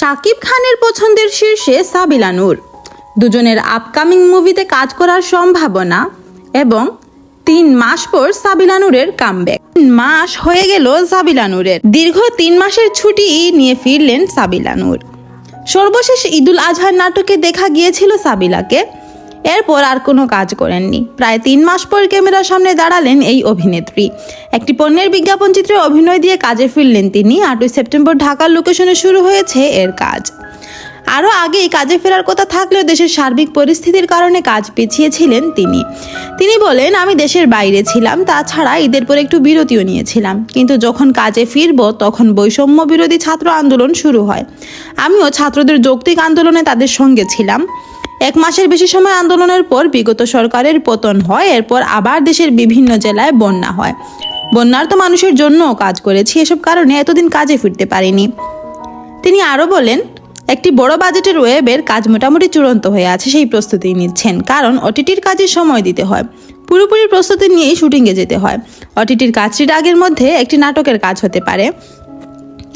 শাকিব খানের পছন্দের শীর্ষে সাবিলা নূর। দুজনের আপকামিং মুভিতে কাজ করার সম্ভাবনা এবং তিন মাস পর সাবিলা নূরের কামব্যাক মাস হয়ে গেল সাবিলা নূরের। দীর্ঘ তিন মাসের ছুটি নিয়ে ফিরলেন সাবিলা নূর। সর্বশেষ ঈদুল আজহার নাটকে দেখা গিয়েছিল সাবিলাকে। এরপর আর কোনো কাজ করেননি। প্রায় তিন মাস পর ক্যামেরার সামনে দাঁড়ালেন এই অভিনেত্রী। একটি পণ্যের বিজ্ঞাপন চিত্রে অভিনয় দিয়ে কাজে ফিরলেন তিনি। আটই সেপ্টেম্বর ঢাকার লোকেশনে শুরু হয়েছে এর কাজ। আরও আগেই কাজে ফেরার কথা থাকলেও দেশের সার্বিক পরিস্থিতির কারণে কাজ পিছিয়েছিলেন তিনি। তিনি বলেন, আমি দেশের বাইরে ছিলাম, তাছাড়া ঈদের পর একটু বিরতিও নিয়েছিলাম। কিন্তু যখন কাজে ফিরব, তখন বৈষম্য বিরোধী ছাত্র আন্দোলন শুরু হয়। আমিও ছাত্রদের যৌক্তিক আন্দোলনে তাদের সঙ্গে ছিলাম। এক মাসের বেশি সময় আন্দোলনের পর বিগত সরকারের পতন হয়, এরপর আবার দেশের বিভিন্ন জেলায় বন্যা হয়। বন্যার্ত মানুষের জন্যও কাজ করেছি, এসব কারণে এতদিন কাজে ফিরতে পারিনি। তিনি আরও বলেন, একটি বড় বাজেটের ওয়েবের কাজ মোটামুটি চূড়ান্ত হয়ে আছে, সেই প্রস্তুতি নিচ্ছেন, কারণ ওটিটির কাজে সময় দিতে হয়। পুরোপুরি প্রস্তুতি নিয়েই শুটিংয়ে যেতে হয়। ওটিটির কাজটির আগের মধ্যে একটি নাটকের কাজ হতে পারে।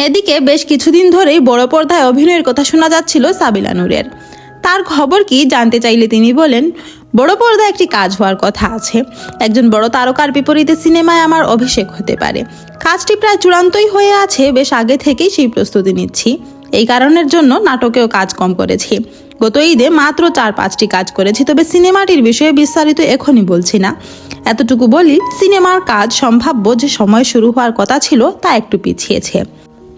এদিকে বেশ কিছুদিন ধরেই বড় পর্দায় অভিনয়ের কথা শোনা যাচ্ছিল সাবিলা নূরের। তার খবর কি জানতে চাইলে তিনি বলেন, বড় পর্দা একটি কাজ হওয়ার কথা আছে। একজন বড় তারকার বিপরীতে সিনেমায় আমার অভিষেক হতে পারে। কাজটি প্রায় চূড়ান্তই হয়ে আছে, বেশ আগে থেকেই সেই প্রস্তুতি নিচ্ছি। এই কারণের জন্য নাটকেও কাজ কম করেছি। গত ঈদে মাত্র চার পাঁচটি কাজ করেছি, তবে সিনেমাটির বিষয়ে বিস্তারিত এখনই বলছি না। এতটুকু বলি, সিনেমার কাজ সম্ভাব্য যে সময় শুরু হওয়ার কথা ছিল তা একটু পিছিয়েছে।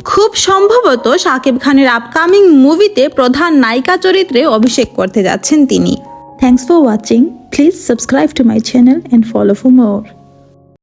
খুব সম্ভবত শাকিব খানের আপকামিং মুভিতে প্রধান নায়িকা চরিত্রে অভিষেক করতে যাচ্ছেন তিনি। Thanks for watching please subscribe to my channel and follow for more